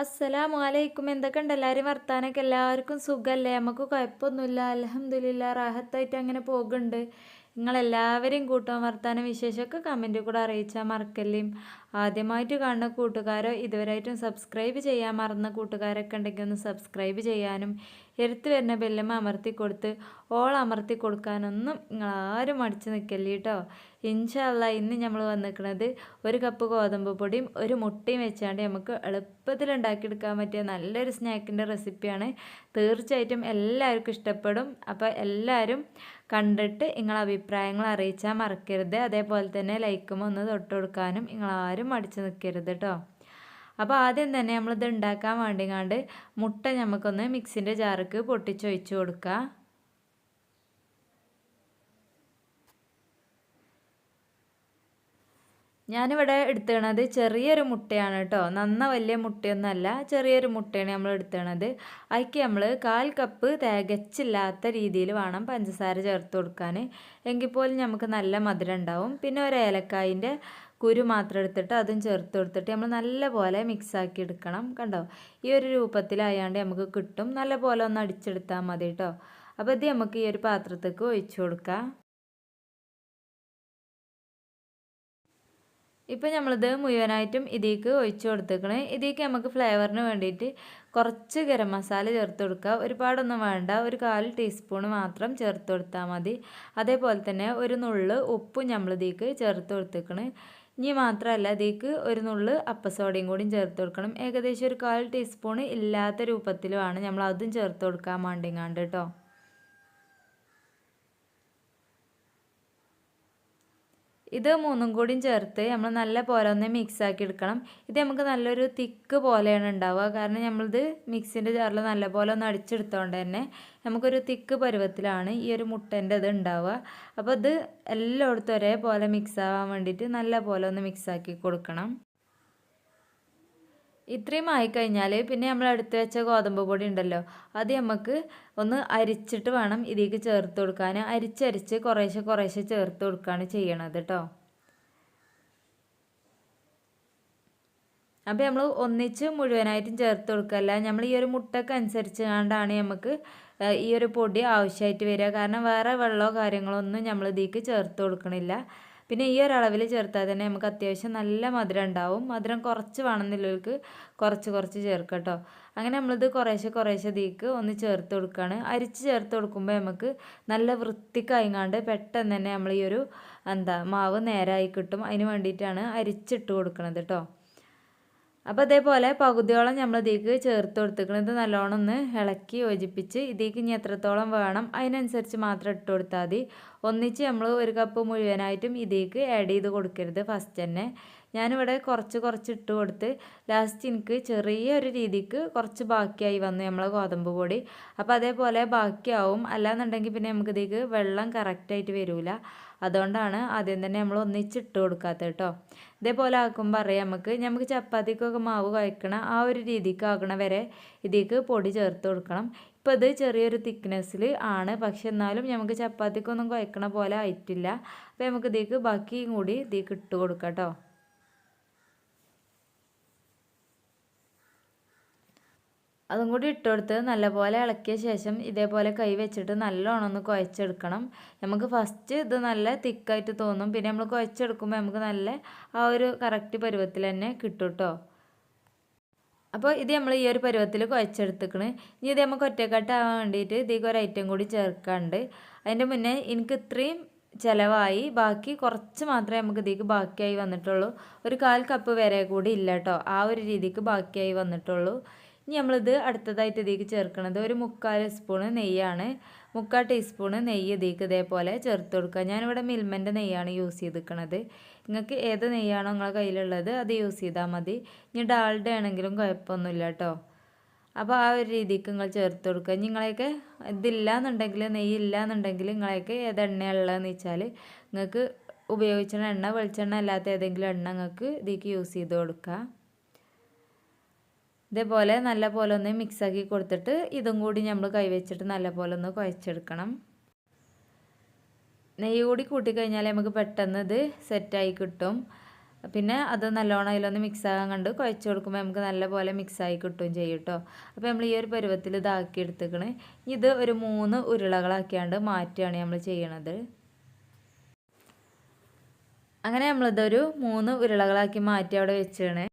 അസ്സലാമു അലൈക്കും എന്തൊക്കെ ഉണ്ട് എല്ലാവരും വർത്താനൊക്കെ? എല്ലാവർക്കും സുഖമല്ലേ നമുക്ക് കുഴപ്പമൊന്നുമില്ല. അലഹമില്ല റാഹത്തായിട്ട് അങ്ങനെ പോകുന്നുണ്ട്. നിങ്ങളെല്ലാവരെയും കൂട്ടാൻ വർത്താനം വിശേഷമൊക്കെ കമന്റിൽ കൂടെ അറിയിച്ചാൽ മറക്കല്ലേയും ആദ്യമായിട്ട് കാണുന്ന കൂട്ടുകാരോ ഇതുവരെയായിട്ടും സബ്സ്ക്രൈബ് ചെയ്യാൻ മറന്ന കൂട്ടുകാരൊക്കെ ഉണ്ടെങ്കിൽ ഒന്ന് സബ്സ്ക്രൈബ് ചെയ്യാനും എടുത്ത് വരുന്ന ബെല്ലമ്മ അമർത്തി കൊടുത്ത് ഓൾ അമർത്തി കൊടുക്കാനൊന്നും നിങ്ങൾ ആരും മടിച്ച് നിൽക്കല്ലേ കേട്ടോ ഇൻഷല്ല ഇന്ന് നമ്മൾ വന്നിരിക്കുന്നത് ഒരു കപ്പ് ഗോതമ്പ് പൊടിയും ഒരു മുട്ടയും വെച്ചാണ്ട് നമുക്ക് എളുപ്പത്തിൽ ഉണ്ടാക്കിയെടുക്കാൻ പറ്റിയ നല്ലൊരു സ്നാക്കിന്റെ റെസിപ്പിയാണ്. തീർച്ചയായിട്ടും എല്ലാവർക്കും ഇഷ്ടപ്പെടും. അപ്പോൾ എല്ലാവരും കണ്ടിട്ട് നിങ്ങളെ അഭിപ്രായങ്ങൾ അറിയിച്ചാൽ മറക്കരുത്. അതേപോലെ തന്നെ ലൈക്കും ഒന്ന് തൊട്ട് കൊടുക്കാനും നിങ്ങളാരും മടിച്ച് നിൽക്കരുത് കേട്ടോ അപ്പോൾ ആദ്യം തന്നെ നമ്മളിത് ഉണ്ടാക്കാൻ വേണ്ടിങ്ങാണ്ട് മുട്ട നമുക്കൊന്ന് മിക്സിന്റെ ജാർക്ക് പൊട്ടിച്ചൊഴിച്ച് കൊടുക്കുക ഞാനിവിടെ എടുത്തുകണത് ചെറിയൊരു മുട്ടയാണ് കേട്ടോ നന്ന വലിയ മുട്ടയൊന്നുമല്ല ചെറിയൊരു മുട്ടയാണ് നമ്മൾ എടുത്തുകണത് അതിക്ക് നമ്മൾ കാൽ കപ്പ് തികച്ചില്ലാത്ത രീതിയിൽ വേണം പഞ്ചസാര ചേർത്ത് കൊടുക്കാൻ എങ്കിൽ പോലും നമുക്ക് നല്ല മധുരം ഉണ്ടാവും. പിന്നെ ഒരു ഏലക്കായിന്റെ കുരു മാത്രം എടുത്തിട്ട് അതും ചേർത്ത് കൊടുത്തിട്ട് നമ്മൾ നല്ലപോലെ മിക്സ് ആക്കി എടുക്കണം കണ്ടോ? ഈ ഒരു രൂപത്തിലായാണ്ട് നമുക്ക് കിട്ടും. നല്ല പോലെ ഒന്ന് അടിച്ചെടുത്താൽ മതി കേട്ടോ അപ്പോൾ ഇത് നമുക്ക് ഈ ഒരു പാത്രത്തേക്ക് ഒഴിച്ചു കൊടുക്കാം. ഇപ്പം നമ്മളിത് മുഴുവനായിട്ടും ഇതിലേക്ക് ഒഴിച്ചു കൊടുത്തേക്കണേ. ഇതിലേക്ക് നമുക്ക് ഫ്ലേവറിന് വേണ്ടിയിട്ട് കുറച്ച് ഗരം മസാല ചേർത്ത് കൊടുക്കുക ഒരുപാടൊന്നും വേണ്ട. ഒരു കാൽ ടീസ്പൂൺ മാത്രം ചേർത്ത് കൊടുത്താൽ മതി. അതേപോലെ തന്നെ ഒരു നുള്ള് ഉപ്പും നമ്മളിതേക്ക് ചേർത്ത് കൊടുത്തേക്കണ്. ഇനി മാത്രമല്ല ഇതിലേക്ക് ഒരു നുള്ള് അപ്പസോഡയും കൂടി ചേർത്ത് കൊടുക്കണം. ഏകദേശം ഒരു കാൽ ടീസ്പൂൺ ഇല്ലാത്ത രൂപത്തിലുമാണ് നമ്മൾ അതും ചേർത്ത് കൊടുക്കാൻ വേണ്ടിങ്ങാണ്ട് കേട്ടോ ഇത് മൂന്നും കൂടിയും ചേർത്ത് നമ്മൾ നല്ല പോലെ ഒന്ന് മിക്സ് ആക്കി എടുക്കണം. ഇത് നമുക്ക് നല്ലൊരു തിക്ക് പോലെയാണ് ഉണ്ടാവുക. കാരണം നമ്മളിത് മിക്സിന്റെ ജാറിൽ നല്ല പോലെ ഒന്ന് അടിച്ചെടുത്തോണ്ട് തന്നെ നമുക്കൊരു തിക്ക് പരുവത്തിലാണ് ഈ ഒരു മുട്ടന്റെ ഇത് ഉണ്ടാവുക. അപ്പോൾ ഇത് എല്ലായിടത്തും ഒരേപോലെ മിക്സ് ആവാൻ വേണ്ടിയിട്ട് നല്ല പോലെ ഒന്ന് മിക്സ് ആക്കി കൊടുക്കണം. ഇത്രയും ആയിക്കഴിഞ്ഞാൽ പിന്നെ നമ്മൾ എടുത്ത് വെച്ച ഗോതമ്പ് പൊടി ഉണ്ടല്ലോ അത് നമുക്ക് ഒന്ന് അരിച്ചിട്ട് വേണം ഇതിലേക്ക് ചേർത്ത് കൊടുക്കാൻ അരിച്ചരിച്ച് കുറേശ്ശെ കുറേശ്ശെ ചേർത്ത് കൊടുക്കുകയാണ് ചെയ്യണത് കേട്ടോ അപ്പോൾ നമ്മൾ ഒന്നിച്ച് മുഴുവനായിട്ടും ചേർത്ത് കൊടുക്കല്ല നമ്മൾ ഈ ഒരു മുട്ടക്ക് അനുസരിച്ച് കണ്ടാണ് നമുക്ക് ഈ ഒരു പൊടി ആവശ്യമായിട്ട് വരിക. കാരണം വേറെ വെള്ളമോ കാര്യങ്ങളോ ഒന്നും നമ്മൾ ഇതിലേക്ക് ചേർത്ത് കൊടുക്കണില്ല. പിന്നെ ഈ ഒരളവിൽ ചേർത്താൽ തന്നെ നമുക്ക് അത്യാവശ്യം നല്ല മധുരം ഉണ്ടാവും. മധുരം കുറച്ച് വേണമെന്നുള്ളവർക്ക് കുറച്ച് കുറച്ച് ചേർക്കാം കേട്ടോ. അങ്ങനെ നമ്മളിത് കുറേശ്ശെ കുറേശ്ശെ തീക്ക് ഒന്ന് ചേർത്ത് കൊടുക്കുകയാണ്. അരിച്ച് ചേർത്ത് കൊടുക്കുമ്പോൾ നമുക്ക് നല്ല വൃത്തിക്കായിങ്ങാണ്ട് പെട്ടെന്ന് തന്നെ നമ്മൾ ഈ ഒരു എന്താ മാവ് നേരായി കിട്ടും. അതിന് വേണ്ടിയിട്ടാണ് അരിച്ചിട്ട് കൊടുക്കുന്നത് കേട്ടോ. അപ്പോൾ അതേപോലെ പകുതിയോളം നമ്മൾ ഇതിലേക്ക് ചേർത്ത് കൊടുത്തിരിക്കുന്നത് നല്ലോണം ഒന്ന് ഇളക്കി യോജിപ്പിച്ച് ഇതിലേക്ക് ഇനി എത്രത്തോളം വേണം അതിനനുസരിച്ച് മാത്രം ഇട്ട് കൊടുത്താൽ മതി. ഒന്നിച്ച് നമ്മൾ ഒരു കപ്പ് മുഴുവനായിട്ടും ഇതിലേക്ക് ആഡ് ചെയ്ത് കൊടുക്കരുത് ഫസ്റ്റ് തന്നെ. ഞാനിവിടെ കുറച്ച് കുറച്ച് ഇട്ട് കൊടുത്ത് ലാസ്റ്റ് എനിക്ക് ചെറിയൊരു രീതിക്ക് കുറച്ച് ബാക്കിയായി വന്നു നമ്മളെ ഗോതമ്പ് പൊടി. അപ്പോൾ അതേപോലെ ബാക്കിയാവും. അല്ലാന്നുണ്ടെങ്കിൽ പിന്നെ നമുക്കിതിലേക്ക് വെള്ളം കറക്റ്റായിട്ട് വരില്ല അതുകൊണ്ടാണ് ആദ്യം തന്നെ നമ്മൾ ഒന്നിച്ചിട്ട് കൊടുക്കാത്തത് കേട്ടോ. ഇതേപോലെ ആക്കുമ്പോൾ അറിയാം നമുക്ക് നമുക്ക് ചപ്പാത്തിക്കൊക്കെ മാവ് കുഴക്കണ ആ ഒരു രീതിക്ക് ആക്കണ വരെ ഇതിലേക്ക് പൊടി ചേർത്ത് കൊടുക്കണം. ഇപ്പോൾ ഇത് ചെറിയൊരു തിക്നെസ്സിൽ ആണ് പക്ഷെ എന്നാലും നമുക്ക് ചപ്പാത്തിക്കൊന്നും കുഴക്കണ പോലെ ആയിട്ടില്ല. അപ്പോൾ നമുക്ക് ഇതിലേക്ക് ബാക്കിയും കൂടി ഇതിലേക്ക് ഇട്ട് കൊടുക്കാം കേട്ടോ. അതും കൂടി ഇട്ടുകൊടുത്ത് നല്ലപോലെ ഇളക്കിയ ശേഷം ഇതേപോലെ കൈ വെച്ചിട്ട് നല്ലോണം ഒന്ന് കുഴച്ചെടുക്കണം. നമുക്ക് ഫസ്റ്റ് ഇത് നല്ല തിക്കായിട്ട് തോന്നും. പിന്നെ നമ്മൾ കുഴച്ചെടുക്കുമ്പോൾ നമുക്ക് നല്ല ആ ഒരു കറക്റ്റ് പരുവത്തിൽ തന്നെ കിട്ടും കേട്ടോ അപ്പോൾ ഇത് നമ്മൾ ഈ ഒരു പരുവത്തിൽ കുഴച്ചെടുത്തിക്കണ്. ഇനി ഇത് നമുക്ക് ഒറ്റക്കെട്ടാവാൻ വേണ്ടിയിട്ട് ഇതിലേക്ക് ഒരു ഐറ്റം കൂടി ചേർക്കാണ്ട്. അതിന്റെ മുന്നേ എനിക്ക് ഇത്രയും ചിലവായി. ബാക്കി കുറച്ച് മാത്രമേ നമുക്ക് ഇതിലേക്ക് ബാക്കിയായി വന്നിട്ടുള്ളൂ. ഒരു കാൽ കപ്പ് വരെ കൂടി ഇല്ല കേട്ടോ ആ ഒരു രീതിക്ക് ബാക്കിയായി വന്നിട്ടുള്ളൂ. ഇനി നമ്മളിത് അടുത്തതായിട്ട് ഇതിലേക്ക് ചേർക്കുന്നത് ഒരു മുക്കാൽ സ്പൂണ് നെയ്യാണ് മുക്കാൽ ടീസ്പൂണ് നെയ്യ് ഇതിലേക്ക് ഇതേപോലെ ചേർത്ത് കൊടുക്കുക. ഞാനിവിടെ മിൽമന്റെ നെയ്യാണ് യൂസ് ചെയ്തിരിക്കുന്നത് നിങ്ങൾക്ക് ഏത് നെയ്യാണോ നിങ്ങളെ കയ്യിലുള്ളത് അത് യൂസ് ചെയ്താൽ മതി. ഇനി ഡാൾഡ ആണെങ്കിലും കുഴപ്പമൊന്നുമില്ല കേട്ടോ. അപ്പോൾ ആ ഒരു രീതിക്ക് നിങ്ങൾ ചേർത്ത് കൊടുക്കുക. നിങ്ങളെയൊക്കെ ഇതില്ല എന്നുണ്ടെങ്കിൽ നെയ്യ് ഇല്ല എന്നുണ്ടെങ്കിൽ നിങ്ങളെയൊക്കെ ഏത് എണ്ണയുള്ളതെന്ന് വെച്ചാൽ നിങ്ങൾക്ക് ഉപയോഗിച്ചിട്ടുള്ള എണ്ണ വെളിച്ചെണ്ണ അല്ലാത്ത ഏതെങ്കിലും എണ്ണ നിങ്ങൾക്ക് ഇതിലേക്ക് യൂസ് ചെയ്ത് കൊടുക്കുക. ഇതേപോലെ നല്ല പോലെ ഒന്ന് മിക്സാക്കി കൊടുത്തിട്ട് ഇതും കൂടി നമ്മൾ കൈവച്ചിട്ട് നല്ല പോലെ ഒന്ന് കുഴച്ചെടുക്കണം. നെയ്യ് കൂടി കൂട്ടിക്കഴിഞ്ഞാൽ നമുക്ക് പെട്ടെന്ന് ഇത് സെറ്റായി കിട്ടും. പിന്നെ അത് നല്ലോണം അതിലൊന്ന് മിക്സാകാൻ കണ്ട് കുഴച്ച് കൊടുക്കുമ്പോൾ നമുക്ക് നല്ലപോലെ മിക്സായി കിട്ടുകയും ചെയ്യും കേട്ടോ അപ്പോൾ നമ്മൾ ഈ ഒരു പരുവത്തിൽ ഇതാക്കി എടുത്തേക്കണ്. ഇത് ഒരു മൂന്ന് ഉരുളകളാക്കിയാണ്ട് മാറ്റുകയാണ് നമ്മൾ ചെയ്യണത്. അങ്ങനെ നമ്മളിതൊരു മൂന്ന് ഉരുളകളാക്കി മാറ്റി അവിടെ വെച്ചാണ്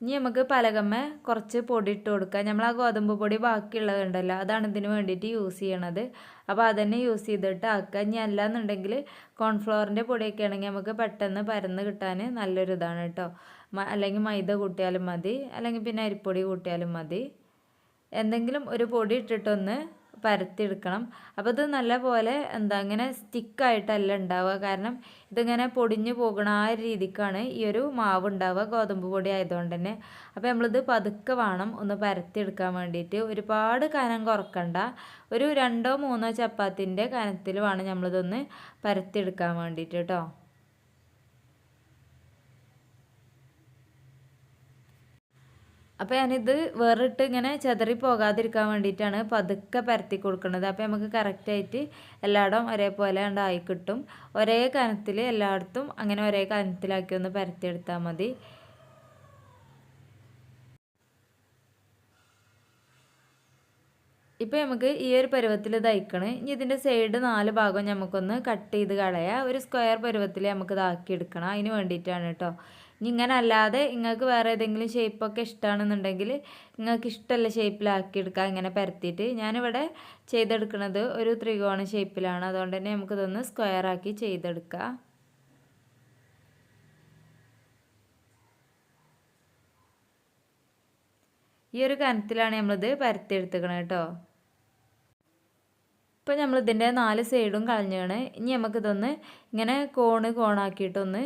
ഇനി നമുക്ക് പലകമ്മ കുറച്ച് പൊടി ഇട്ട് കൊടുക്കാം. നമ്മൾ ആ ഗോതമ്പ് പൊടി ബാക്കിയുള്ളതുണ്ടല്ലോ അതാണ് ഇതിന് വേണ്ടിയിട്ട് യൂസ് ചെയ്യണത്. അപ്പോൾ അതന്നെ യൂസ് ചെയ്തിട്ട് ആക്കുക. ഇനി അല്ലാന്നുണ്ടെങ്കിൽ കോൺഫ്ലവറിന്റെ പൊടിയൊക്കെ ആണെങ്കിൽ നമുക്ക് പെട്ടെന്ന് പരന്ന് കിട്ടാൻ നല്ലൊരു ഇതാണ് കേട്ടോ അല്ലെങ്കിൽ മൈദ കൂട്ടിയാലും മതി. അല്ലെങ്കിൽ പിന്നെ അരിപ്പൊടി കൂട്ടിയാലും മതി. എന്തെങ്കിലും ഒരു പൊടി ഇട്ടിട്ടൊന്ന് പരത്തിയെടുക്കണം. അപ്പോൾ ഇത് നല്ല പോലെ എന്താ ഇങ്ങനെ സ്റ്റിക്കായിട്ടല്ല ഉണ്ടാവുക. കാരണം ഇതിങ്ങനെ പൊടിഞ്ഞു പോകണ ആ രീതിക്കാണ് ഈ ഒരു മാവ് ഉണ്ടാവുക. ഗോതമ്പ് പൊടി ആയതുകൊണ്ട് തന്നെ. അപ്പോൾ നമ്മളിത് പതുക്കെ വേണം ഒന്ന് പരത്തിയെടുക്കാൻ വേണ്ടിയിട്ട്. ഒരുപാട് കനം കുറക്കണ്ട. ഒരു രണ്ടോ മൂന്നോ ചപ്പാത്തിന്റെ കനത്തിൽ വേണം നമ്മളിതൊന്ന് പരത്തിയെടുക്കാൻ വേണ്ടിയിട്ട് കേട്ടോ. അപ്പോൾ ഞാനിത് വേറിട്ട് ഇങ്ങനെ ചെതറി പോകാതിരിക്കാൻ വേണ്ടിയിട്ടാണ് പതുക്കെ പരത്തി കൊടുക്കുന്നത്. അപ്പോൾ നമുക്ക് കറക്റ്റായിട്ട് എല്ലായിടവും ഒരേപോലെ ഉണ്ടായി കിട്ടും. ഒരേ കനത്തിൽ എല്ലായിടത്തും അങ്ങനെ ഒരേ കനത്തിലാക്കി ഒന്ന് പരത്തിയെടുത്താൽ മതി. ഇപ്പോൾ നമുക്ക് ഈ ഒരു പരുവത്തിൽ തയ്ക്കണം ഇനി ഇതിന്റെ സൈഡ് നാല് ഭാഗം നമുക്കൊന്ന് കട്ട് ചെയ്ത് കളയാം. ഒരു സ്ക്വയർ പരുവത്തിൽ നമുക്ക് ഇതാക്കി എടുക്കണം അതിന് വേണ്ടിയിട്ടാണ് കേട്ടോ. ഇങ്ങനെ അല്ലാതെ നിങ്ങൾക്ക് വേറെ ഏതെങ്കിലും ഷേപ്പൊക്കെ ഇഷ്ടമാണെന്നുണ്ടെങ്കിൽ നിങ്ങൾക്ക് ഇഷ്ടമുള്ള ഷേപ്പിലാക്കി എടുക്കാം ഇങ്ങനെ പരത്തിയിട്ട്. ഞാനിവിടെ ചെയ്തെടുക്കുന്നത് ഒരു ത്രികോണ ഷേപ്പിലാണ് അതുകൊണ്ട് തന്നെ നമുക്കിതൊന്ന് സ്ക്വയർ ആക്കി ചെയ്തെടുക്കാം. ഈ ഒരു കനത്തിലാണ് നമ്മളിത് പരത്തിയെടുത്തുക്കണത് കേട്ടോ. ഇപ്പോൾ നമ്മളിതിന്റെ നാല് സൈഡും കളഞ്ഞാണ്. ഇനി നമുക്കിതൊന്ന് ഇങ്ങനെ കോണ് കോണാക്കിയിട്ടൊന്ന്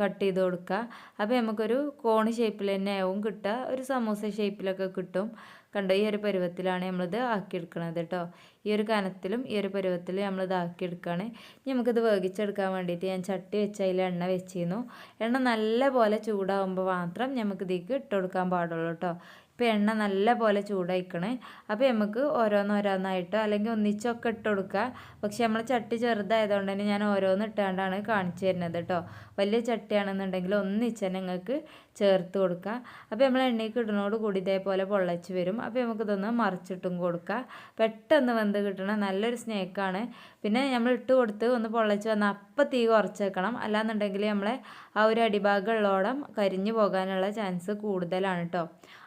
കട്ട് ചെയ്ത് കൊടുക്കുക. അപ്പോൾ നമുക്കൊരു കോണ് ഷേപ്പിൽ തന്നെ ആവും കിട്ടുക. ഒരു സമൂസ ഷേപ്പിലൊക്കെ കിട്ടും. കണ്ടോ? ഈ ഒരു പരുവത്തിലാണ് നമ്മളിത് ആക്കിയെടുക്കണത് കേട്ടോ. ഈ ഒരു കനത്തിലും ഈ ഒരു പരുവത്തിൽ നമ്മളിത് ആക്കിയെടുക്കുകയാണ്. ഇനി നമുക്കിത് വേവിച്ചെടുക്കാൻ വേണ്ടിയിട്ട് ഞാൻ ചട്ടി വെച്ച് അതിൽ എണ്ണ വെച്ചിരുന്നു. എണ്ണ നല്ല പോലെ ചൂടാകുമ്പോൾ മാത്രം നമുക്കിതേക്ക് ഇട്ട് കൊടുക്കാൻ പാടുള്ളൂ കേട്ടോ. ഇപ്പോൾ എണ്ണ നല്ല പോലെ ചൂടായിക്കണേ. അപ്പോൾ നമുക്ക് ഓരോന്നോരോന്നായിട്ടോ അല്ലെങ്കിൽ ഒന്നിച്ചൊക്കെ ഇട്ട് കൊടുക്കുക. പക്ഷേ നമ്മൾ ചട്ടി ചെറുതായതുകൊണ്ട് തന്നെ ഞാൻ ഓരോന്ന് ഇട്ടാണ്ടാണ് കാണിച്ചു തരുന്നത് കേട്ടോ. വലിയ ചട്ടിയാണെന്നുണ്ടെങ്കിൽ ഒന്നിച്ച് തന്നെ നിങ്ങൾക്ക് ചേർത്ത് കൊടുക്കുക. അപ്പോൾ നമ്മൾ എണ്ണയ്ക്ക് ഇടുന്നതോട് കൂടി ഇതേപോലെ പൊള്ളച്ച് വരും. അപ്പോൾ നമുക്കിതൊന്ന് മറിച്ചിട്ടും കൊടുക്കുക. പെട്ടെന്ന് വെന്ത് കിട്ടണം നല്ലൊരു സ്നേക്കാണ് പിന്നെ നമ്മൾ ഇട്ട് കൊടുത്ത് ഒന്ന് പൊള്ളച്ച് വന്നാൽ അപ്പം തീ കുറച്ച് വെക്കണം. അല്ലാന്നുണ്ടെങ്കിൽ നമ്മളെ ആ ഒരു അടിഭാഗമുള്ളോടം കരിഞ്ഞു പോകാനുള്ള ചാൻസ് കൂടുതലാണ് കേട്ടോ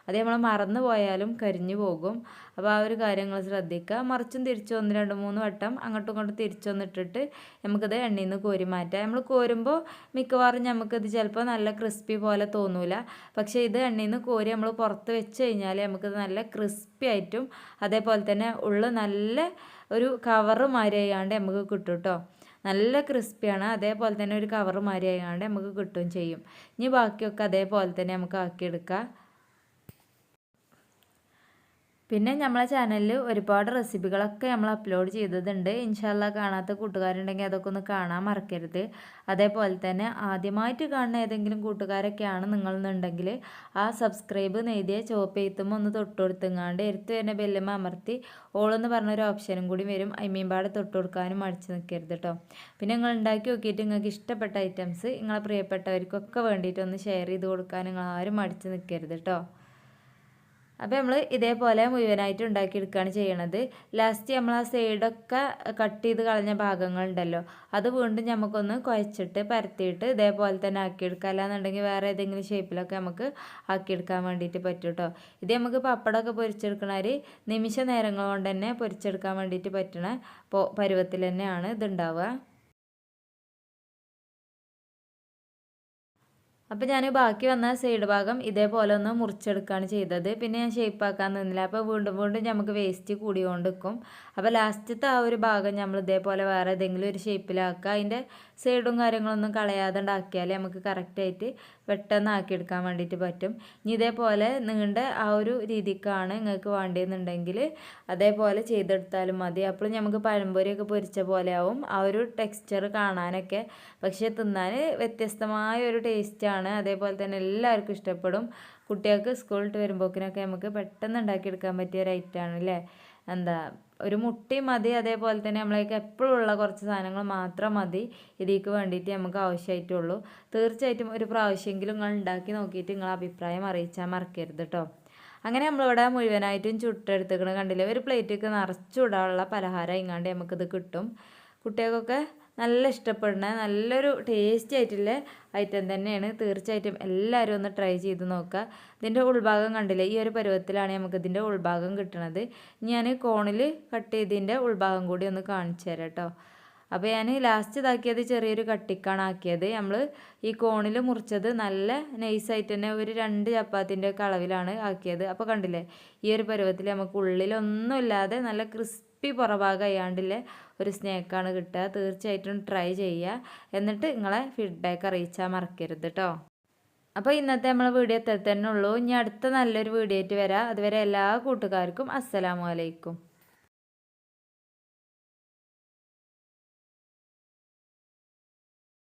അത് നമ്മൾ മറന്നു പോയാലും കരിഞ്ഞു പോകും. അപ്പോൾ ആ ഒരു കാര്യങ്ങൾ ശ്രദ്ധിക്കുക. മറിച്ചും തിരിച്ചു ഒന്ന് രണ്ട് മൂന്ന് വട്ടം അങ്ങോട്ടും ഇങ്ങോട്ടും തിരിച്ചു വന്നിട്ടിട്ട് നമുക്കത് എണ്ണയിൽ നിന്ന് കോരി മാറ്റാം. നമ്മൾ കോരുമ്പോൾ മിക്കവാറും നമുക്കിത് ചിലപ്പോൾ നല്ല ക്രിസ്പി പോലെ തോന്നൂല. പക്ഷേ ഇത് എണ്ണയിൽ നിന്ന് കോരി നമ്മൾ പുറത്ത് വെച്ച് കഴിഞ്ഞാൽ നമുക്കിത് നല്ല ക്രിസ്പി ആയിട്ടും അതേപോലെ തന്നെ ഉള്ള നല്ല ഒരു കവറ് മാതിരി ആയാണ്ട് നമുക്ക് കിട്ടും കേട്ടോ നല്ല ക്രിസ്പിയാണ്. അതേപോലെ തന്നെ ഒരു കവറ് മാതിരി ആയാണ്ട് നമുക്ക് കിട്ടുകയും ചെയ്യും. ഇനി ബാക്കിയൊക്കെ അതേപോലെ തന്നെ നമുക്ക് ആക്കിയെടുക്കാം. പിന്നെ നമ്മളെ ചാനലിൽ ഒരുപാട് റെസിപ്പികളൊക്കെ നമ്മൾ അപ്ലോഡ് ചെയ്തതുണ്ട്. ഇൻഷാല്ല കാണാത്ത കൂട്ടുകാരുണ്ടെങ്കിൽ അതൊക്കെ ഒന്ന് കാണാൻ മറക്കരുത്. അതേപോലെ തന്നെ ആദ്യമായിട്ട് കാണുന്ന ഏതെങ്കിലും കൂട്ടുകാരൊക്കെയാണ് നിങ്ങളെന്നുണ്ടെങ്കിൽ ആ സബ്സ്ക്രൈബ് നെയ്തിയ ചോപ്പ് എഴുത്തുമ്പോൾ ഒന്ന് തൊട്ട് കൊടുത്തുങ്ങാണ്ട് എടുത്തു തന്നെ ബെല്ലമ്മ അമർത്തി ഓളെന്ന് പറഞ്ഞൊരു ഓപ്ഷനും കൂടി വരും. ഐമീൻപാടെ തൊട്ട് കൊടുക്കാനും മടിച്ച് നിൽക്കരുത് കേട്ടോ പിന്നെ നിങ്ങൾ ഉണ്ടാക്കി നോക്കിയിട്ട് നിങ്ങൾക്ക് ഇഷ്ടപ്പെട്ട ഐറ്റംസ് നിങ്ങളെ പ്രിയപ്പെട്ടവർക്കൊക്കെ വേണ്ടിയിട്ട് ഒന്ന് ഷെയർ ചെയ്ത് കൊടുക്കാൻ നിങ്ങൾ ആരും മടിച്ച് നിൽക്കരുത് കേട്ടോ അപ്പോൾ നമ്മൾ ഇതേപോലെ മുഴുവനായിട്ട് ഉണ്ടാക്കിയെടുക്കുകയാണ് ചെയ്യണത്. ലാസ്റ്റ് നമ്മൾ ആ സൈഡൊക്കെ കട്ട് ചെയ്ത് കളഞ്ഞ ഭാഗങ്ങളുണ്ടല്ലോ അത് വീണ്ടും നമുക്കൊന്ന് കുഴച്ചിട്ട് പരത്തിയിട്ട് ഇതേപോലെ തന്നെ ആക്കിയെടുക്കുക അല്ലാന്നുണ്ടെങ്കിൽ വേറെ ഏതെങ്കിലും ഷേപ്പിലൊക്കെ നമുക്ക് ആക്കിയെടുക്കാൻ വേണ്ടിയിട്ട് പറ്റും കേട്ടോ ഇത് നമുക്ക് പപ്പടമൊക്കെ പൊരിച്ചെടുക്കണവർ നിമിഷ നേരങ്ങൾ കൊണ്ട് തന്നെ പൊരിച്ചെടുക്കാൻ വേണ്ടിയിട്ട് പറ്റണ പരുവത്തിൽ തന്നെയാണ് ഇതുണ്ടാവുക അപ്പോൾ ഞാൻ ബാക്കി വന്ന സൈഡ് ഭാഗം ഇതേപോലെ ഒന്ന് മുറിച്ചെടുക്കുകയാണ് ചെയ്തത്. പിന്നെ ഞാൻ ഷേപ്പാക്കാൻ നിന്നില്ല. അപ്പോൾ വീണ്ടും വീണ്ടും നമുക്ക് വേസ്റ്റ് കൂടിയോണ്ട് നിൽക്കും അപ്പോൾ ലാസ്റ്റത്തെ ആ ഒരു ഭാഗം നമ്മൾ ഇതേപോലെ വേറെ ഏതെങ്കിലും ഒരു ഷേപ്പിലാക്കുക അതിന്റെ സൈഡും കാര്യങ്ങളൊന്നും കളയാതെ ഉണ്ടാക്കിയാൽ നമുക്ക് കറക്റ്റായിട്ട് പെട്ടെന്ന് ആക്കിയെടുക്കാൻ വേണ്ടിയിട്ട് പറ്റും. ഇനി ഇതേപോലെ നീണ്ട ആ ഒരു രീതിക്കാണ് നിങ്ങൾക്ക് വേണ്ടിയെന്നുണ്ടെങ്കിൽ അതേപോലെ ചെയ്തെടുത്താലും മതി. അപ്പോൾ നമുക്ക് പഴംപൊരിയൊക്കെ പൊരിച്ച പോലെ ആവും ആ ഒരു ടെക്സ്ചർ കാണാനൊക്കെ. പക്ഷേ തിന്നാൻ വ്യത്യസ്തമായ ഒരു ടേസ്റ്റാണ്. അതേപോലെ തന്നെ എല്ലാവർക്കും ഇഷ്ടപ്പെടും. കുട്ടികൾക്ക് സ്കൂളിട്ട് വരുമ്പോക്കിനൊക്കെ നമുക്ക് പെട്ടെന്ന് ഉണ്ടാക്കിയെടുക്കാൻ പറ്റിയ ഒരു ഐറ്റമാണ് അല്ലേ എന്താ? ഒരു മുട്ടി മതി അതേപോലെ തന്നെ നമ്മളേക്ക് എപ്പോഴും ഉള്ള കുറച്ച് സാധനങ്ങൾ മാത്രം മതി ഇതിലേക്ക് വേണ്ടിയിട്ട് നമുക്ക് ആവശ്യമായിട്ടുള്ളൂ. തീർച്ചയായിട്ടും ഒരു പ്രാവശ്യമെങ്കിലും നിങ്ങൾ ഉണ്ടാക്കി നോക്കിയിട്ട് നിങ്ങൾ അഭിപ്രായം അറിയിച്ചാൽ മറക്കരുത് കേട്ടോ അങ്ങനെ നമ്മളിവിടെ മുഴുവനായിട്ടും ചുട്ടെടുത്തേക്കണ കണ്ടില്ലേ ഒരു പ്ലേറ്റൊക്കെ നിറച്ചുവിടാനുള്ള പലഹാരം ഇങ്ങാണ്ട് നമുക്കിത് കിട്ടും. കുട്ടികൾക്കൊക്കെ നല്ല ഇഷ്ടപ്പെടുന്ന നല്ലൊരു ടേസ്റ്റി ആയിട്ടുള്ള ഐറ്റം തന്നെയാണ്. തീർച്ചയായിട്ടും എല്ലാവരും ഒന്ന് ട്രൈ ചെയ്ത് നോക്കുക. ഇതിന്റെ ഉൾഭാഗം കണ്ടില്ലേ? ഈ ഒരു പരുവത്തിലാണ് നമുക്ക് ഇതിന്റെ ഉൾഭാഗം കിട്ടുന്നത് ഞാൻ കോണിൽ കട്ട് ചെയ്തതിന്റെ ഉൾഭാഗം കൂടി ഒന്ന് കാണിച്ചു തരാം കേട്ടോ അപ്പോൾ ഞാൻ ലാസ്റ്റ് ഇതാക്കിയത് ചെറിയൊരു കട്ടിക്കാണ് ആക്കിയത്. നമ്മൾ ഈ കോണിൽ മുറിച്ചത് നല്ല നൈസായിട്ട് തന്നെ ഒരു രണ്ട് ചപ്പാത്തിന്റെ ഒക്കെ അളവിലാണ് ആക്കിയത്. അപ്പോൾ കണ്ടില്ലേ? ഈ ഒരു പരുവത്തിൽ നമുക്ക് ഉള്ളിലൊന്നുമില്ലാതെ നല്ല ക്രിസ്പി പുറഭാഗം അയ്യാണ്ടില്ലേ ഒരു സ്നേക്കാണ് കിട്ടുക. തീർച്ചയായിട്ടും ട്രൈ ചെയ്യുക എന്നിട്ട് നിങ്ങളെ ഫീഡ്ബാക്ക് അറിയിച്ചാൽ മറക്കരുത് കേട്ടോ അപ്പോൾ ഇന്നത്തെ നമ്മൾ വീഡിയോ എത്ര തന്നെ ഉള്ളൂ. ഇനി അടുത്ത നല്ലൊരു വീഡിയോ ആയിട്ട് വരാം. അതുവരെ എല്ലാ കൂട്ടുകാർക്കും അസ്സലാമു അലൈക്കും.